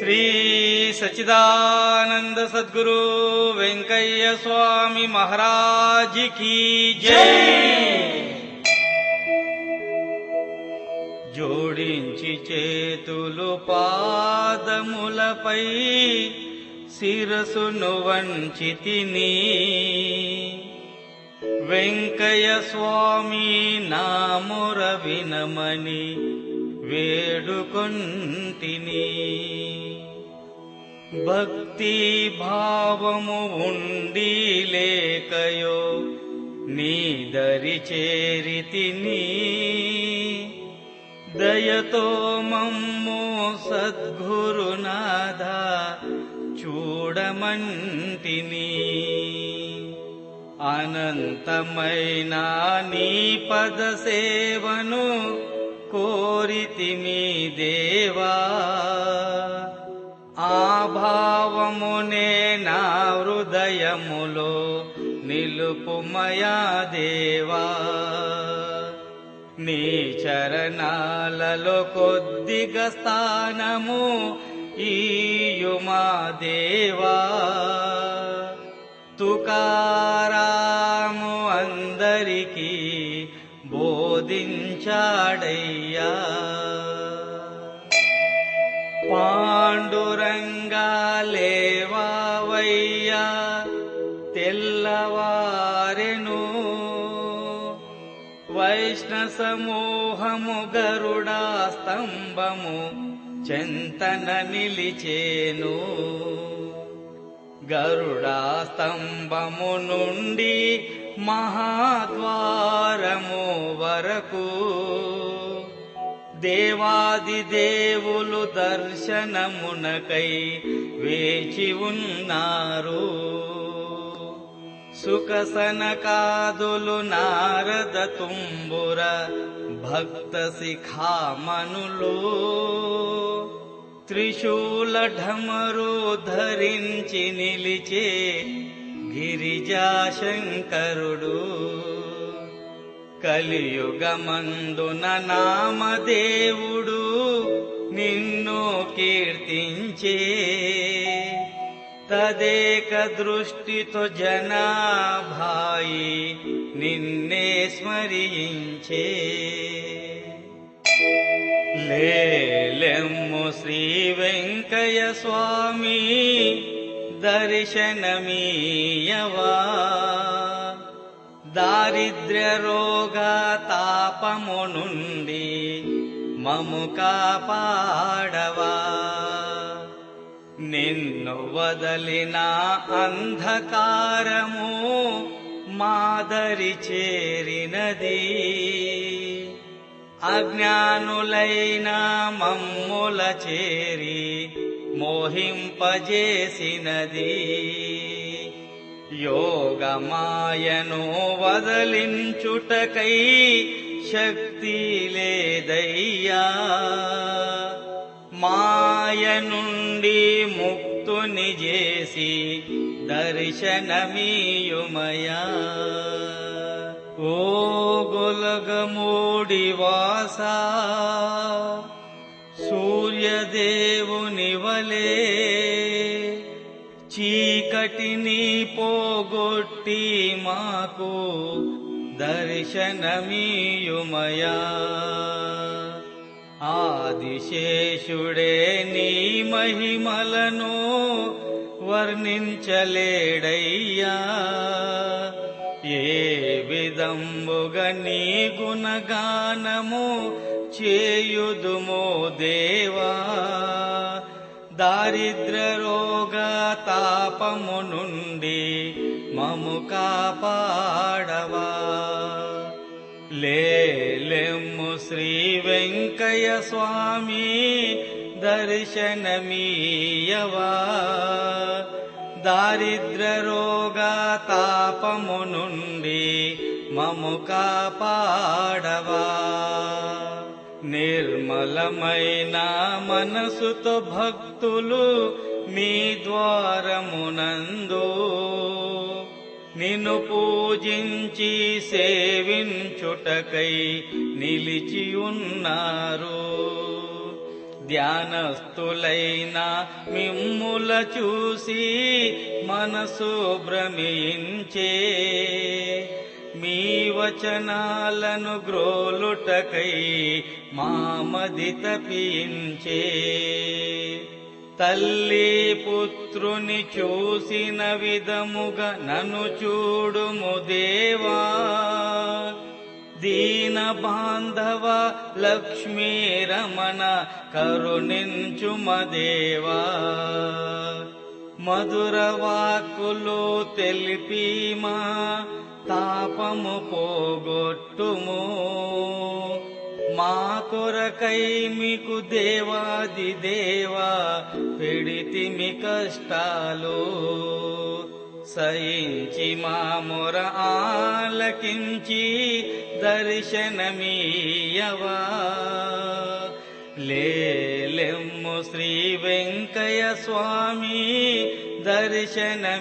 శ్రీ సచిదానంద సద్గురు వెంకయ్య స్వామి మహారాజ్ కీ జై జోడించి చేతులు పాదములపై శిరసును వంచితిని వెంకయ్య స్వామి నాముర వినమని వేడుకొంటిని భక్తి భావము ఉండి లేకయో నీ దరి చేరితిని దయతో మమ్ము సద్గురునాథ చూడమంటిని అనంతమైన నీ పద సేవను కోరితిమి దేవా. ఆ భావమునే నా హృదయములో నిలుపుమయా దేవా. నీ చరణాలలో కొద్దిగా స్థానము ఈయుమా దేవా. తుకారా బోధించాడయ్యా పాండురంగా లేవావయ్యా తెల్లవారెను వైష్ణ సమూహము గరుడా స్తంభము చెంతన నిలిచేను గరుడా స్తంభము నుండి మహాద్వారము వరకు దేవాది దేవులు దర్శనమునకై వేచి ఉన్నారు సుఖసనకాదులు నారద తుంబుర భక్త శిఖామనులు త్రిశూల ఢమరు ధరించి నిలిచే గిరిజాశంకరుడు కలియుగమందున నామదేవుడు నిన్ను కీర్తించే. తదేక దృష్టితో జనాభాయి నిన్నే స్మరించే. లేలెమ్ము శ్రీ వెంకయ్య స్వామి దర్శనమీయవా దారిద్ర్య రోగ తాపము నుండి మము కాపాడవా నిన్ను వదలిన అంధకారము మాదరి చేరినది అజ్ఞానులైన మమ్ముల చేరి మోహింపజేసినది యోగమాయను వదలించుటకై శక్తి లేదయ్యా మాయ నుండి ముక్తుని చేసి దర్శనమీయుమయా ఓ గొలగమూడి వాసా వలే చీకటిని పోగొట్టి మాకు దర్శనమీయుమయా. ఆదిశేషుడే నీ మహిమలను వర్ణించలేడయ్యా. ఏ విధంబుగ నీ గుణగానము చేయుదుమో దేవా. దారిద్ర రోగ తాపము నుండి మము కాపాడవా లేలెమ్ము శ్రీ వెంకయ్య స్వామి దర్శనమీయవా దారిద్ర రోగ తాపము నుండి మము కాపాడవా విశాలమైన మనసుతో భక్తులు మీ ద్వారమునందు. నిన్ను పూజించి సేవించుటకై నిలిచి ఉన్నారు. ధ్యానస్థులైన మిమ్ముల చూసి మనసు భ్రమించే మీ వచనాలను గ్రోలుటకై మామది తపించే. తల్లి పుత్రుని చూసిన విధముగా నన్ను చూడుము దేవా. దీన బాంధవ లక్ష్మీ రమణ కరుణించుమదేవా మధుర వాక్కులు తెలిపిమా. తాపము పోగొట్టుము. మా కొరకై మీకు దేవాది దేవా పెడితిమి కష్టాలు. సయించి మా మొర ఆలకించి దర్శనమీయవా. లేలెమ్ము శ్రీ వెంకయ్య స్వామి దర్శనమీయవా.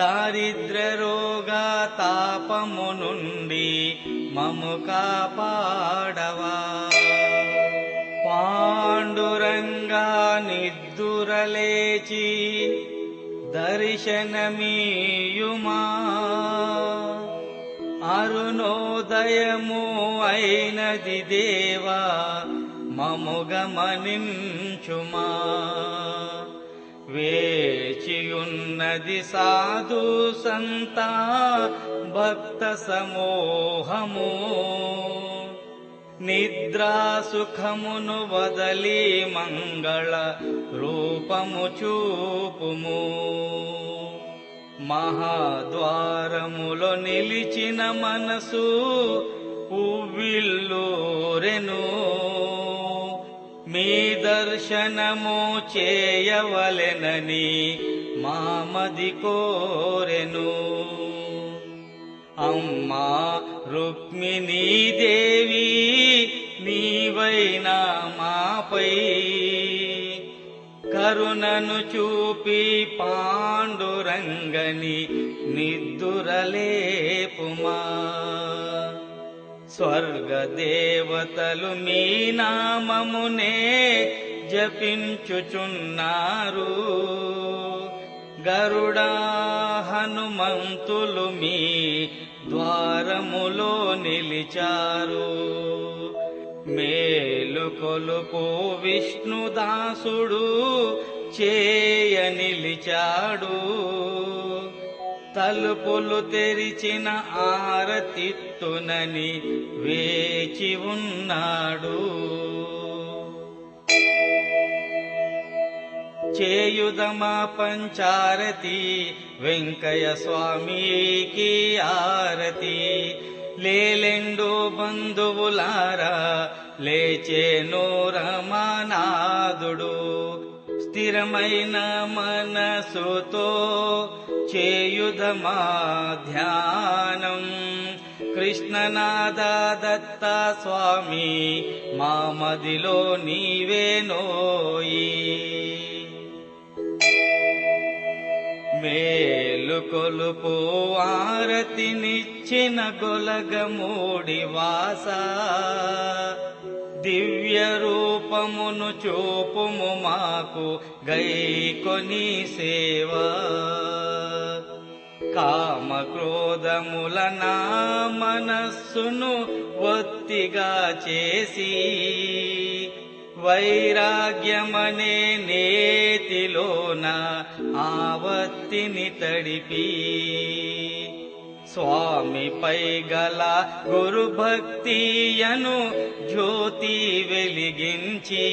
దారిద్ర రోగా తాపము నుండి మము కాపాడవా? పాండురంగా నిద్దురలేచి దర్శనమీయుమా? అరుణోదయము అయినది దేవా మము గమనించుమా? వేచియున్నది సాధు సంత భక్త సమూహము నిద్రా సుఖమును వదలి మంగళ రూపము చూపుము మహాద్వారములో నిలిచిన మనసు ఉవ్విల్లూరెను మీ దర్శనము చేయవలెనని మామది కోరెను. అమ్మా రుక్మిణీ దేవి నీవైనా మాపై కరుణను చూపి పాండురంగని నిద్దురలేపుమా. స్వర్గ దేవతలు మీ నామమునే జపించుచున్నారు. గరుడా హనుమంతులు మీ ద్వారములో నిలిచారు. మేలు కొలుపు విష్ణుదాసుడు చేయ నిలిచాడు. తలుపులు తెరిచిన ఆరతిత్తునని వేచి ఉన్నాడు. చేయుదమా పంచారతి? వెంకయ్య స్వామికి ఆరతి. లేలెండు బంధువులారా లేచే రమనాథుడు స్థిరమైన మనసుతో చేయుదమా ధ్యానం కృష్ణనాద దత్త స్వామి మామదిలో నీవేనోయి మేలు కొలుపు ఆరతినిచ్చిన గొలగమూడి వాసా. దివ్య రూపమును చూపుము మాకు గైకొని సేవా. కామ క్రోధముల నా మనస్సును ఒత్తిగా చేసి వైరాగ్యమనే నేతిలోన ఆవత్తిని తడిపి. స్వామిపై గల గురు భక్తియను జ్యోతి వెలిగించి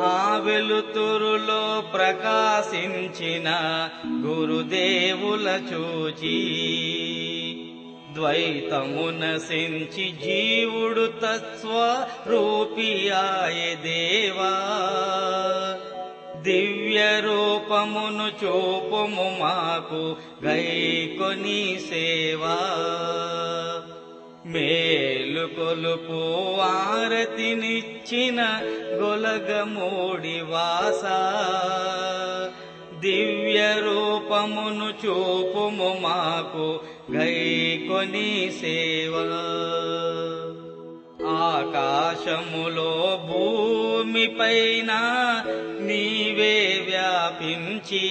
ఆ వెలుతురులో ప్రకాశించిన గురుదేవుల చూచి ద్వైతమునసించి జీవుడు తత్స్వరూపియాయ దేవా. దివ్య రూపమును చూపుము మాకు గైకొని సేవా. మేలు కొలుపు ఆరతినిచ్చిన గొలగమూడి వాస. దివ్య రూపమును చూపుము మాకు గైకొని సేవా. ఆకాశములో భూమిపైన నీవే వ్యాపించి.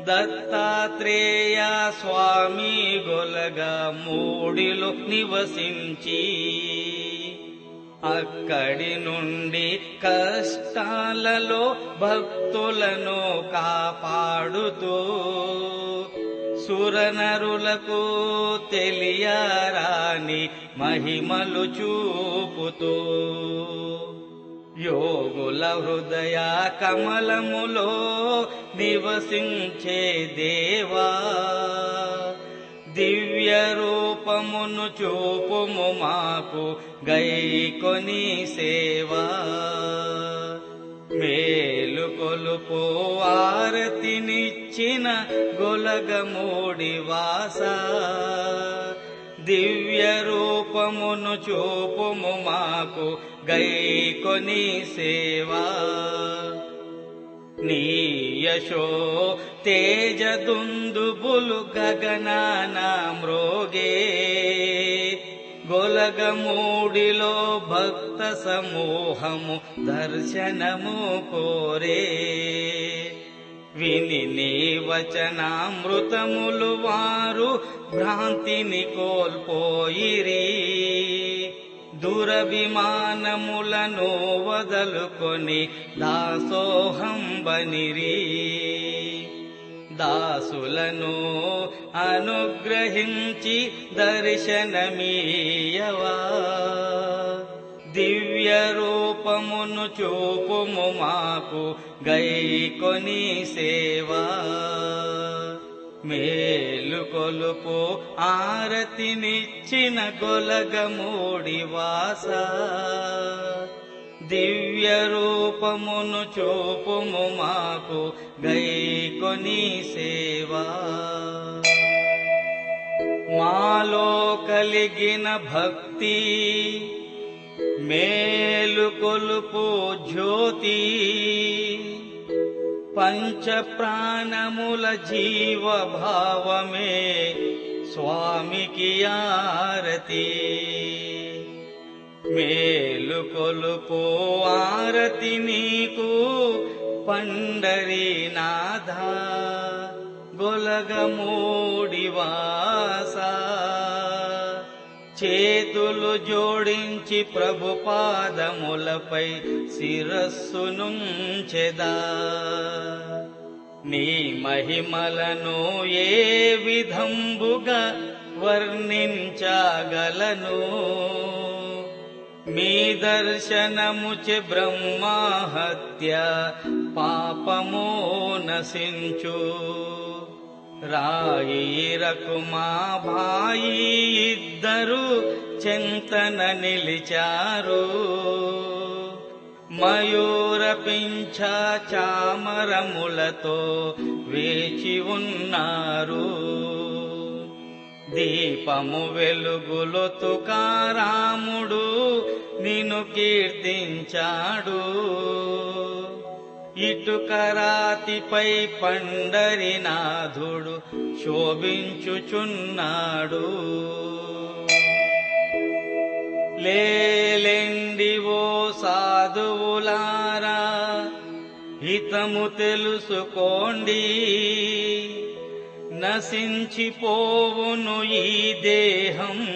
దత్తాత్రేయ స్వామి గొలగా మూడిలో నివసించి. అక్కడి నుండి కష్టాలలో భక్తులను కాపాడుతూ సురనరులకు తెలియరాని మహిమలు చూపుతూ యోగుల హృదయ కమలములో నివసించే దేవా. దివ్య రూపమును చూపుము మాకు గైకొని సేవా. మేలు కొలుపు ఆరతినిచ్చిన గొలగమూడి వాసా. దివ్య రూపమును చూపుము మాకు గైకొని సేవా నీ యశో తేజదుందుబులు గగనాన మ్రోగే గొలగమూడిలో భక్త సమూహము దర్శనము కోరే విని నీ వచనామృతములు వారు భ్రాంతిని కోల్పోయిరి. దురభిమానములను వదలుకొని దాసోహం బనిరి. దాసులను అనుగ్రహించి దర్శనమీయవా. దివ్య రూపమును చూపుము మాకు గైకొని సేవా మేలు కొలుపు ఆరతినిచ్చిన గొలగమూడి వాస దివ్య రూపమును చూపుము మాకు గైకొని సేవా మాలో కలిగిన భక్తి మేలు కొలుపు జ్యోతి పంచ ప్రాణముల జీవ భావమే స్వామికి ఆరతి మేలు కొలుపు ఆరతి నీకు పండరీనాథ గొలగమూడి వాస చేతులు జోడించి ప్రభు పాదములపై శిరస్సునుంచెదా నీ మహిమలను ఏ విధంబుగా వర్ణించగలను? మీ దర్శనముచె బ్రహ్మహత్య పాపమో నశించు. రాయిరకు మా భాయి ఇద్దరు చెంతన నిలిచారు. మయూర పింఛ చామరములతో వేచి ఉన్నారు. దీపము వెలుగులో తుకారాముడు నిన్ను కీర్తించాడు. ఇటుకరాతిపై పండరినాథుడు శోభించుచున్నాడు. లేలెండివో సాధువులారా హితము తెలుసుకోండి. నశించిపోవును ఈ దేహం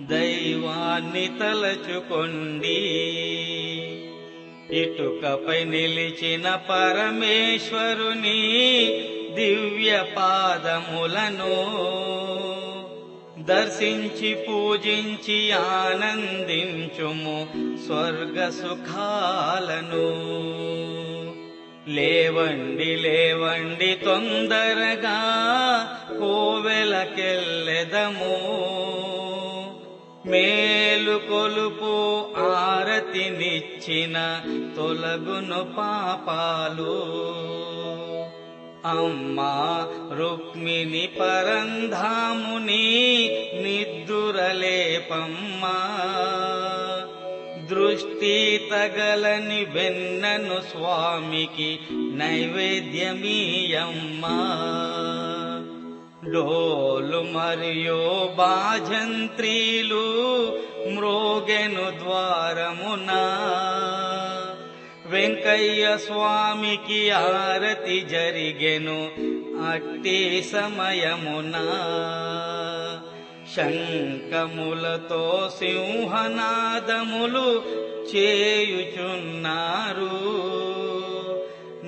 దైవాన్ని తలచుకోండి. ఇటుకపై నిలిచిన పరమేశ్వరుని దివ్య పాదములను దర్శించి పూజించి ఆనందించుము స్వర్గ సుఖాలను. లేవండి లేవండి తొందరగా కోవెలకెళ్ళెదము మేలు కొలుపు ఆరతినిచ్చిన తొలగును పాపాలు. అమ్మా రుక్మిణి పరంధాముని నిద్దురలేపమ్మా. దృష్టి తగలని వెన్నను స్వామికి నైవేద్యమీయమ్మా. డోలు మరియు బాజంత్రీలు మ్రోగెను ద్వారమున. వెంకయ్య స్వామికి ఆరతి జరిగెను అట్టి సమయమున. శంఖములతో సింహనాదములు చేయుచున్నారు.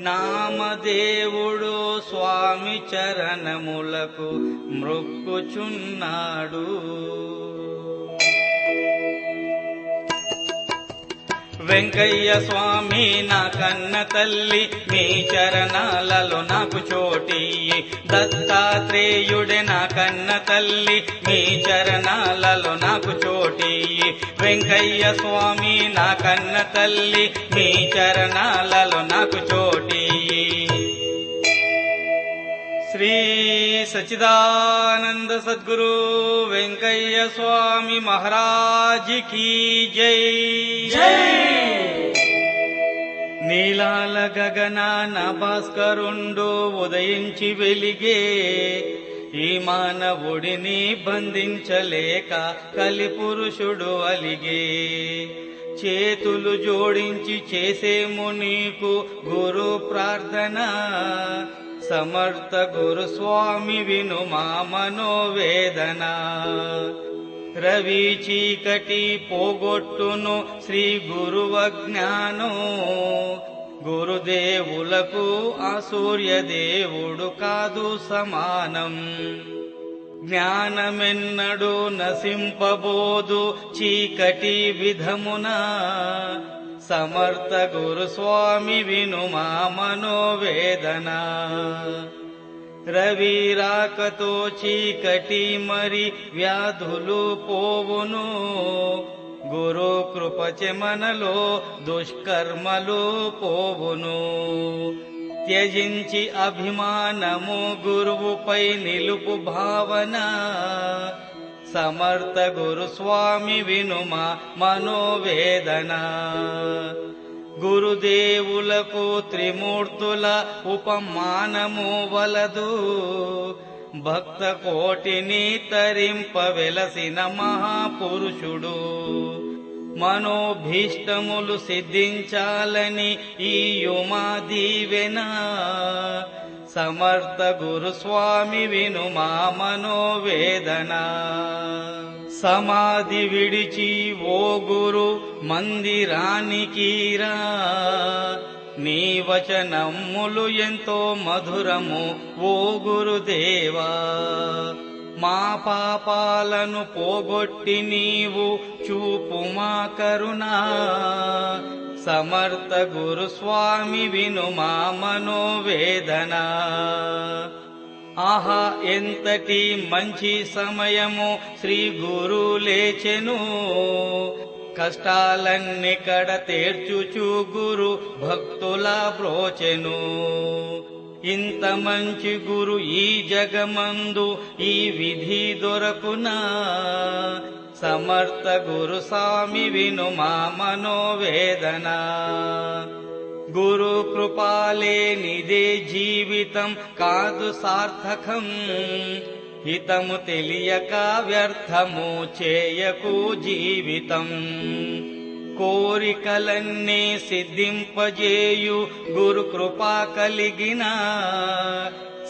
నామదేవుడు స్వామి చరణములకు మృక్కుచున్నాడు. వెంకయ్య స్వామి నా కన్న తల్లి మీ చరణాలలో నాకు చోటి. దత్తాత్రేయుడే నా కన్న తల్లి మీ చరణాలలో నాకు చోటి. వెంకయ్య స్వామి నా కన్న తల్లి మీ చరణాలలో నాకు చోటి. శ్రీ సచిదానంద సద్గురు వెంకయ్య స్వామి మహారాజ్ కీ జై. నీలాల గగనాన భాస్కరుండు ఉదయించి వెలిగే ఈ మానవుడిని బంధించలేక కలిపురుషుడు అలిగే. చేతులు జోడించి చేసేము నీకు గురు ప్రార్థన. సమర్థ గురు స్వామి విను మా మనోవేదన రవి చీకటి పోగొట్టును శ్రీ గురువ జ్ఞానం గురుదేవులకు ఆ సూర్యదేవుడు కాదు సమానం జ్ఞానమెన్నడు నశింపబోదు చీకటి విధమున సమర్థ గురు స్వామి విను మా మనోవేదన రవి రాకతో చీకటి మరి వ్యాధులు పోవును గురు కృపచె మనలో దుష్కర్మలు పోవును త్యజించి అభిమానము గురువుపై నిలుపు భావన సమర్థ గురుస్వామి వినుమ మనోవేదన. గురుదేవులకు త్రిమూర్తుల ఉపమానము వలదు. భక్త కోటిని తరింప వెలసిన మహాపురుషుడు. మనోభీష్టములు సిద్ధించాలని ఈ యుమా దీవెన సమర్థ గురుస్వామి విను మా మనోవేదన. సమాధి విడిచి ఓ గురు మందిరానికి రా నీ వచనములు ఎంతో మధురము ఓ గురుదేవా. మా పాపాలను పోగొట్టి నీవు చూపు మా కరుణా. సమర్థ గురు స్వామి విను మా మనోవేదన. ఆహా ఎంతటి మంచి సమయము శ్రీ గురు లేచెను. కష్టాలన్నీ కడ తేర్చుచు గురు భక్తుల బ్రోచెను. ఇంత మంచి గురు ఈ జగమందు ఈ విధి దొరకునా. సమర్థ గురు స్వామి విను మా మనోవేదన గురు కృపాలే నిదే జీవితం కాదు సార్థకం హితము తెలియక వ్యర్థము చేయకు జీవితం కోరికలన్నీ సిద్ధింపజేయు గురు కృపా కలిగిన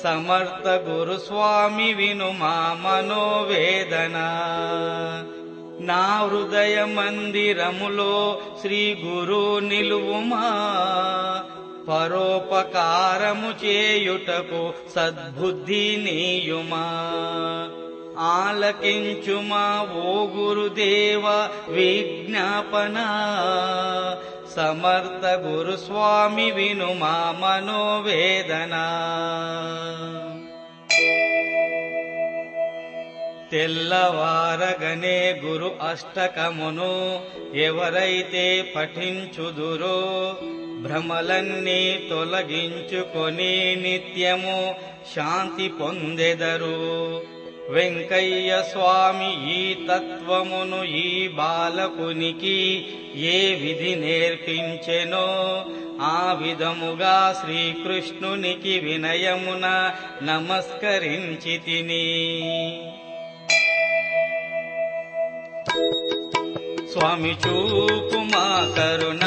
సమర్థ గురుస్వామి విను మా మనోవేదన. నా హృదయ మందిరములో శ్రీ గురు నిలువుమా. పరోపకారము చేయుటకు సద్బుద్ధి నీయుమా. ఆలకించుమా ఓ గురుదేవ విజ్ఞాపన. సమర్థ గురుస్వామి విను మా మనోవేదన. తెల్లవారగనే గురు అష్టకమును ఎవరైతే పఠించుదురో భ్రమలన్నీ తొలగించుకొని నిత్యము శాంతి పొందెదరు. వెంకయ్య స్వామి ఈ తత్వమును ఈ బాలకునికి ఏ విధి నేర్పించెనో ఆ విధముగా శ్రీకృష్ణునికి వినయమున నమస్కరించి తిని. స్వామి చూపుమా కరుణా కరుణ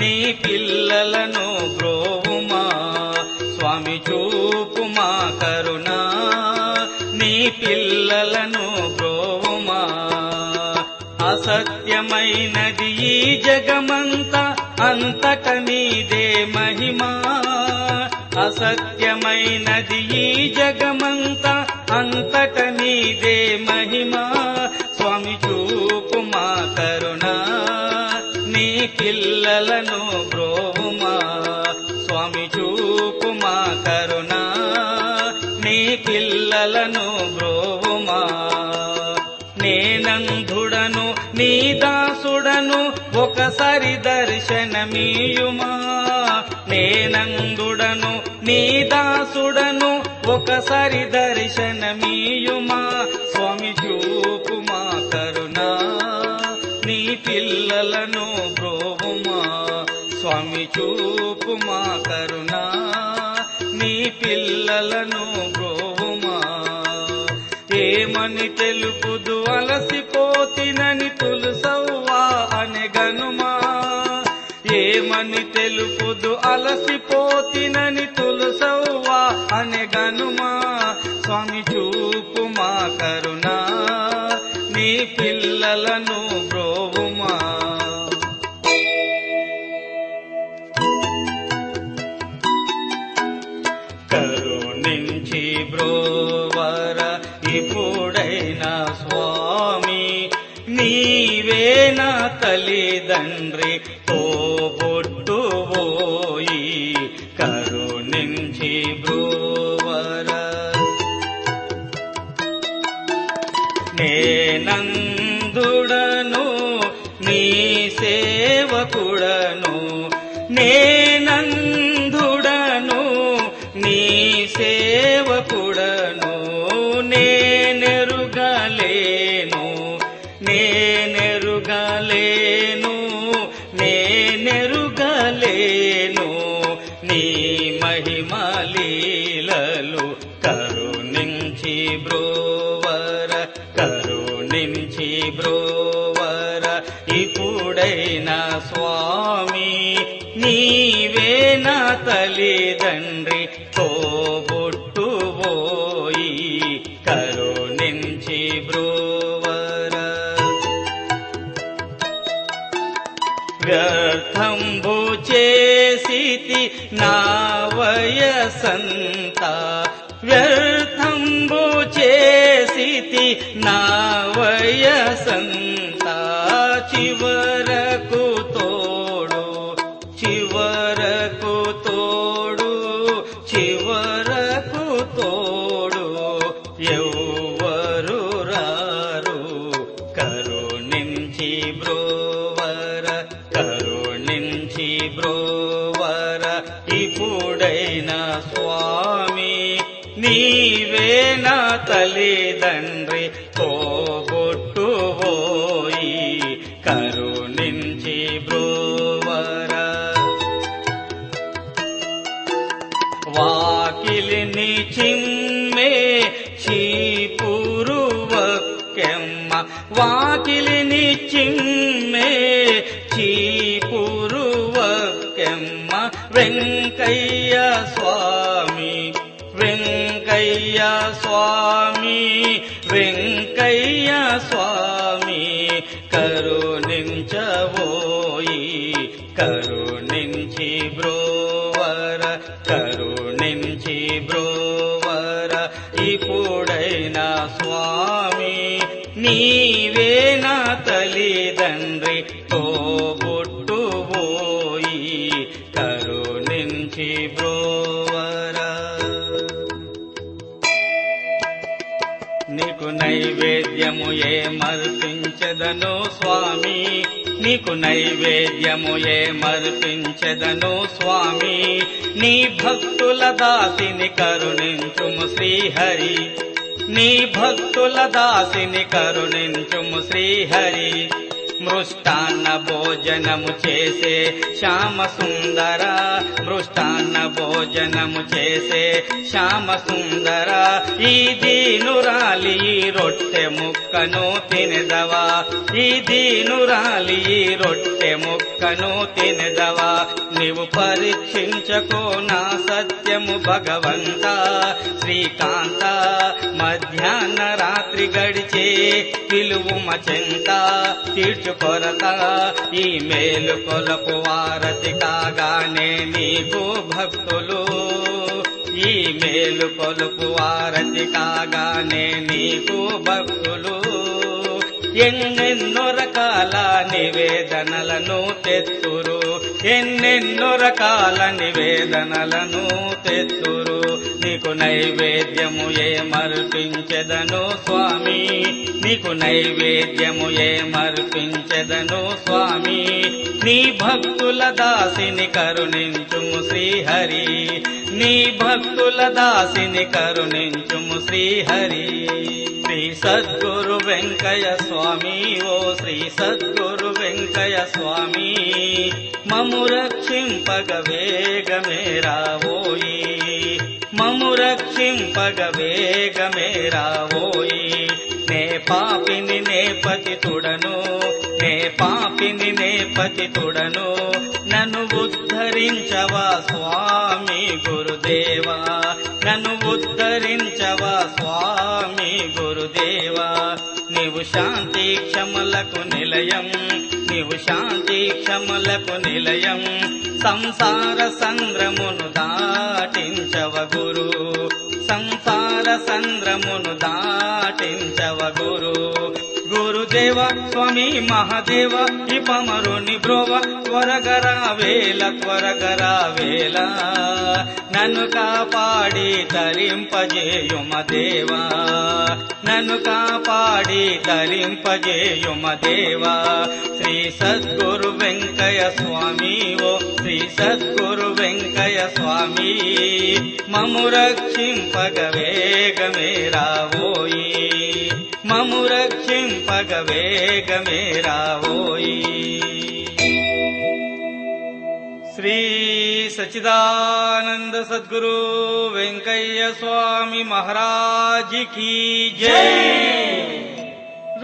నీ పిల్లలను ప్రోవుమా స్వామి చూపుమా కరుణా కరుణ పిల్లలను బ్రోవుమా అసత్యమైనది ఈ జగమంతా అంతట నీదే మహిమా. అసత్యమైనది ఈ జగమంతా అంతట నీదే మహిమా నీయుమా? నేనందుడను నీ దాసుడను ఒకసారి దర్శనమీయుమా? స్వామి చూపు కరుణా నీ పిల్లలను బ్రోవుమా స్వామి చూపు కరుణా నీ పిల్లలను బ్రోవుమా ఏమని తెలుపుదు అలసిపో నా తల్లిదండ్రి తోబొట్టుబోయి కరుణించి బ్రోవర. వ్యర్థంబు చేసితి నా వయసంత. వ్యర్థంబు చేసితి నా వయసంత. చివరి వెంకయ్య స్వామి వెంకయ్య స్వామి నీకు నైవేద్యము ఏమర్పించదను స్వామి? నీ భక్తుల దాసిని కరుణించుము శ్రీహరి. నీ భక్తుల దాసిని కరుణించుము శ్రీహరి. మృష్టాన్న భోజనము చేసే శ్యామ సుందర మృష్టాన్న భోజనము చేసే శ్యామ సుందర ఈ దీనురాలి రొట్టె ముక్కను తినదవా? ఈ దీనురాలి రొట్టె ముక్కను తినదవా? నీవు పరీక్షించకో నా సత్యము భగవంత. శ్రీకాంత మధ్యాహ్న రాత్రి గడిచే పిలువు మచెంత. తీర్చుకొరత ఈ మేలు కొలపు వారతి కాగానే నీకు భక్తులు. ఈ మేలు కొలుపు వారతి కాగానే నీకు భక్తులు. ఎన్నెన్నో రకాల నివేదనలను తెత్తురు. ఎన్నెన్నో రకాల నివేదనలను తెత్తురు. నీకు నైవేద్యము ఏమర్పించెదను స్వామి? నీకు నైవేద్యము ఏమర్పించెదను స్వామి? నీ భక్తుల దాసిని కరుణించుము శ్రీహరి. నీ భక్తుల దాసిని కరుణించుము శ్రీహరి. శ్రీ సద్గురు వెంకయ్య స్వామి ఓ శ్రీ సద్గురు వెంకయ్య స్వామి. మము రక్షింపగ వేగమే రావోయి మము రక్షింపగ వేగమే రావోయి. నే పాపిని నే పతితుడను నే పాపిని నే పతితుడను నన్ను ఉద్ధరించవా స్వామి గురుదేవా? నన్ను ఉద్ధరించవా స్వామి గురుదేవా? నీవు శాంతి క్షమలకు నిలయం నీవు శాంతి క్షమలకు నిలయం. సంసార సంగ్రమును దాటించవ గురు సంసార సంద్రమును దా దేవ స్వామి మహాదేవ ఇపమరుని బ్రోవ త్వరగరా వేల త్వరగరా వేల నన్ను కాపాడి తరింపజేయుమ దేవా. నన్ను కాపాడి తరింపజేయుమ దేవా. శ్రీ సద్గురు వెంకయ్య స్వామి ఓ శ్రీ సద్గురు వెంకయ్య స్వామి. మము రక్షింపగ వేగమే రావోయీ. ममुरचिम्पगवे गमे रावो श्रीसच्चिदानन्द सद्गुरु वेङ्कय्य स्वामी महाराजि की जय।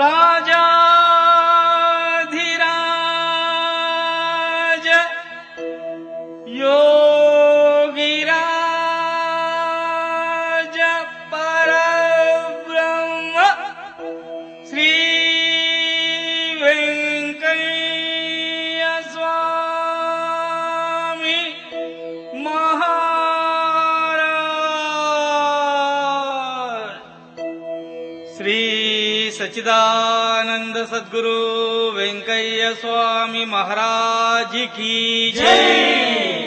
राजा सच्चिदानन्द सद्गुरु वेङ्कय्य स्वामी महाराज की जय।